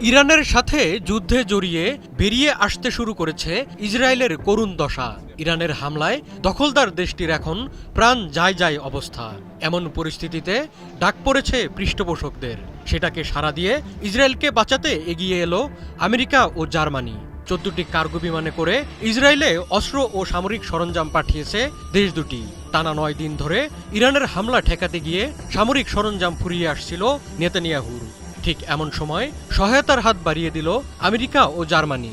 ইরানের সাথে যুদ্ধে জড়িয়ে বেরিয়ে আসতে শুরু করেছে ইসরায়েলের করুণ দশা। ইরানের হামলায় দখলদার দেশটির এখন প্রাণ যায় যায় অবস্থা। এমন পরিস্থিতিতে ডাক পড়েছে পৃষ্ঠপোষকদের। সেটাকে সাড়া দিয়ে ইসরায়েলকে বাঁচাতে এগিয়ে এলো আমেরিকা ও জার্মানি। চোদ্দটি কার্গো বিমানে করে ইসরায়েলে অস্ত্র ও সামরিক সরঞ্জাম পাঠিয়েছে দেশ দুটি। টানা নয় দিন ধরে ইরানের হামলা ঠেকাতে গিয়ে সামরিক সরঞ্জাম ফুরিয়ে আসছিল নেতানিয়াহুর। ঠিক এমন সময় সহায়তার হাত বাড়িয়ে দিল আমেরিকা ও জার্মানি।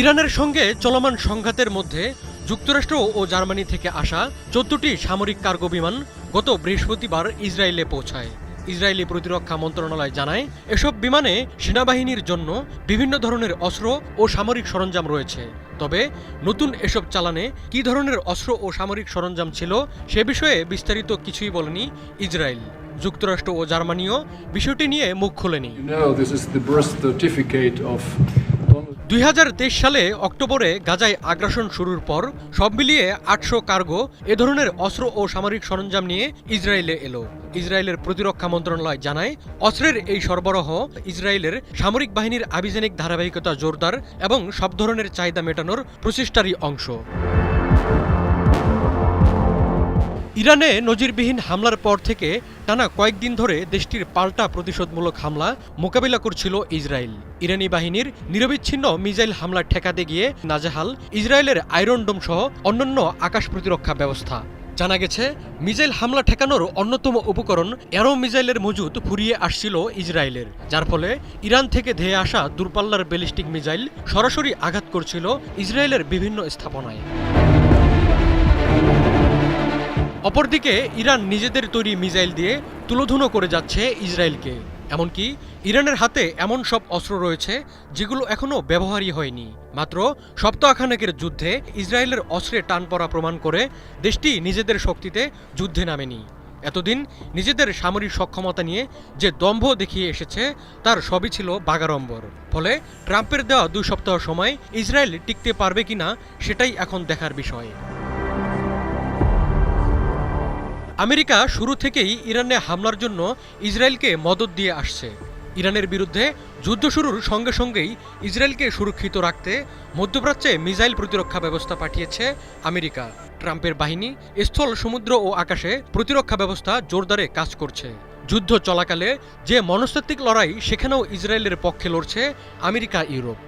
ইরানের সঙ্গে চলমান সংঘাতের মধ্যে যুক্তরাষ্ট্র ও জার্মানি থেকে আসা চোদ্দটি সামরিক কার্গো বিমান গত বৃহস্পতিবার ইসরায়েলে পৌঁছায়। ইসরায়েলি প্রতিরক্ষা মন্ত্রণালয় জানায়, এসব বিমানে সেনাবাহিনীর জন্য বিভিন্ন ধরনের অস্ত্র ও সামরিক সরঞ্জাম রয়েছে। তবে নতুন এসব চালানে কি ধরনের অস্ত্র ও সামরিক সরঞ্জাম ছিল সে বিষয়ে বিস্তারিত কিছুই বলেনি ইসরায়েল। যুক্তরাষ্ট্র ও জার্মানিও বিষয়টি নিয়ে মুখ খোলেনি। দুই হাজার তেইশ সালে অক্টোবরে গাজায় আগ্রাসন শুরুর পর সব মিলিয়ে আটশো কার্গো এ ধরনের অস্ত্র ও সামরিক সরঞ্জাম নিয়ে ইসরায়েলে এলো। ইসরায়েলের প্রতিরক্ষা মন্ত্রণালয় জানায়, অস্ত্রের এই সরবরাহ ইসরায়েলের সামরিক বাহিনীর আভিযানিক ধারাবাহিকতা জোরদার এবং সব ধরনের চাহিদা মেটানোর প্রচেষ্টারই অংশ। ইরানে নজিরবিহীন হামলার পর থেকে টানা কয়েকদিন ধরে দেশটির পাল্টা প্রতিশোধমূলক হামলা মোকাবিলা করছিল ইসরায়েল। ইরানি বাহিনীর নিরবিচ্ছিন্ন মিসাইল হামলা ঠেকাতে গিয়ে নাজাহাল ইসরায়েলের আয়রন ডোম সহ অন্যান্য আকাশ প্রতিরক্ষা ব্যবস্থা। জানা গেছে, মিসাইল হামলা ঠেকানোর অন্যতম উপকরণ অ্যারো মিসাইলের মজুদ ফুরিয়ে আসছিল ইসরায়েলের, যার ফলে ইরান থেকে ধেয়ে আসা দূরপাল্লার ব্যালিস্টিক মিসাইল সরাসরি আঘাত করছিল ইসরায়েলের বিভিন্ন স্থাপনায়। অপরদিকে ইরান নিজেদের তৈরি মিসাইল দিয়ে তুলোধুনো করে যাচ্ছে ইসরায়েলকে। এমনকি ইরানের হাতে এমন সব অস্ত্র রয়েছে যেগুলো এখনও ব্যবহারই হয়নি। মাত্র সপ্তাহখানেকের যুদ্ধে ইসরায়েলের অস্ত্রে টান পড়া প্রমাণ করে দেশটি নিজেদের শক্তিতে যুদ্ধে নামেনি। এতদিন নিজেদের সামরিক সক্ষমতা নিয়ে যে দম্ভ দেখিয়ে এসেছে, তার সবই ছিল বাগাড়ম্বর। ফলে ট্রাম্পের দেওয়া দুই সপ্তাহ সময় ইসরায়েল টিকতে পারবে কিনা, সেটাই এখন দেখার বিষয়। আমেরিকা শুরু থেকেই ইরানে হামলার জন্য ইসরায়েলকে মদত দিয়ে আসছে। ইরানের বিরুদ্ধে যুদ্ধ শুরুর সঙ্গে সঙ্গেই ইসরায়েলকে সুরক্ষিত রাখতে মধ্যপ্রাচ্যে মিসাইল প্রতিরক্ষা ব্যবস্থা পাঠিয়েছে আমেরিকা। ট্রাম্পের বাহিনী স্থল, সমুদ্র ও আকাশে প্রতিরক্ষা ব্যবস্থা জোরদারে কাজ করছে। যুদ্ধ চলাকালে যে মনস্তাত্ত্বিক লড়াই, সেখানেও ইসরায়েলের পক্ষে লড়ছে আমেরিকা ইউরোপ